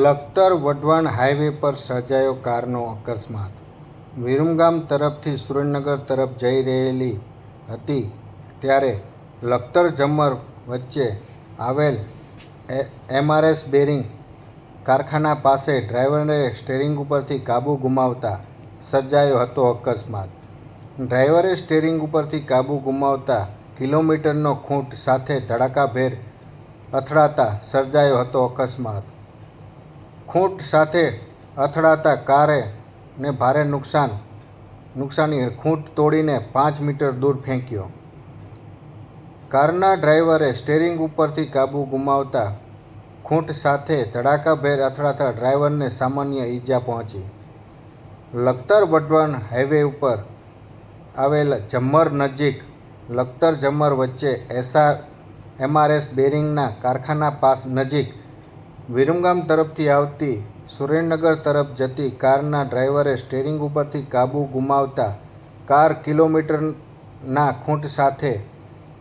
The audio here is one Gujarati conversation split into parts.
લખતર વઢવાણ હાઈવે પર સર્જાયો કારનો અકસ્માત. વિરમગામ તરફથી સુરેન્દ્રનગર તરફ જઈ રહેલી હતી ત્યારે લખતર જમર વચ્ચે આવેલ એમઆરએસ બેરિંગ કારખાના પાસે ડ્રાઈવરે સ્ટેરિંગ ઉપરથી કાબુ ગુમાવતા સર્જાયો હતો અકસ્માત. ડ્રાઈવરે સ્ટેરિંગ ઉપરથી કાબુ ગુમાવતા કિલોમીટરનો ખૂંટ સાથે ધડાકાભેર અથડાતા સર્જાયો હતો અકસ્માત. ખૂંટ સાથે અથડાતા કારે ને ભારે નુકસાન. નુકસાની ખૂંટ તોડીને પાંચ મીટર દૂર ફેંક્યો. કારના ડ્રાઈવરે સ્ટેરિંગ ઉપરથી કાબુ ગુમાવતા ખૂંટ સાથે ધડાકાભેર અથડાતા ડ્રાઈવરને સામાન્ય ઈજા પહોંચી. લખતર વઢવાણ હાઈવે ઉપર આવેલ જમ્મર નજીક લખતર જમ્મર વચ્ચે એસઆર, એમઆરએસ બેરિંગના કારખાના પાસ નજીક વિરમગામ તરફથી આવતી સુરેન્દ્રનગર તરફ જતી કારના ડ્રાઈવરે સ્ટેરિંગ ઉપરથી કાબુ ગુમાવતા કાર કિલોમીટરના ખૂંટ સાથે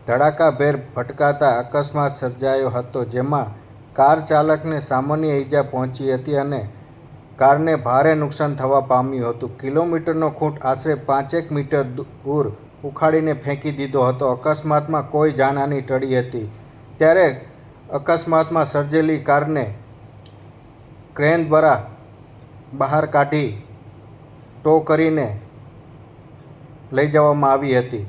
ધડાકાભેર ભટકાતા અકસ્માત સર્જાયો હતો, જેમાં કાર ચાલકને સામાન્ય ઈજા પહોંચી હતી અને કારને ભારે નુકસાન થવા પામ્યું હતું. કિલોમીટરનો ખૂંટ આશરે પાંચેક મીટર દૂર ઉખાડીને ફેંકી દીધો હતો. અકસ્માતમાં કોઈ જાનહાની ટળી હતી. ત્યારે અકસ્માતમાં સર્જેલી કારને ક્રેન દ્વારા બહાર કાઢી ટો કરીને લઈ જવામાં આવી હતી.